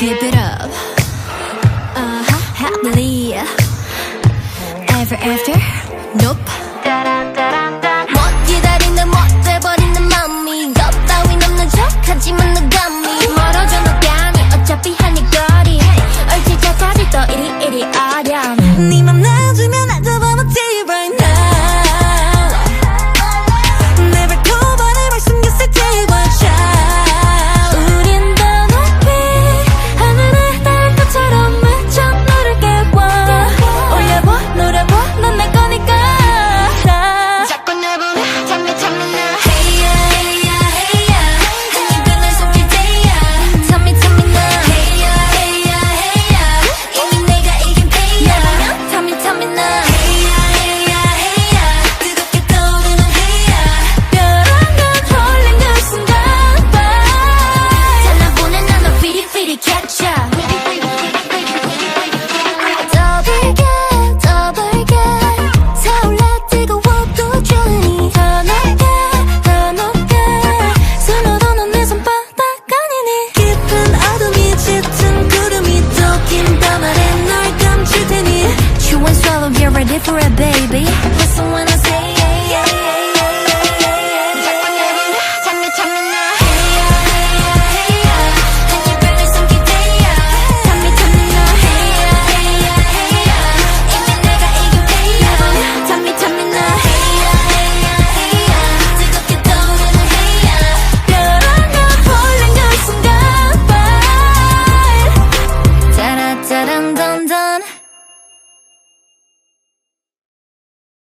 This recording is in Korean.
keep it up. Uh-huh, happily Ever after? Nope. for a baby.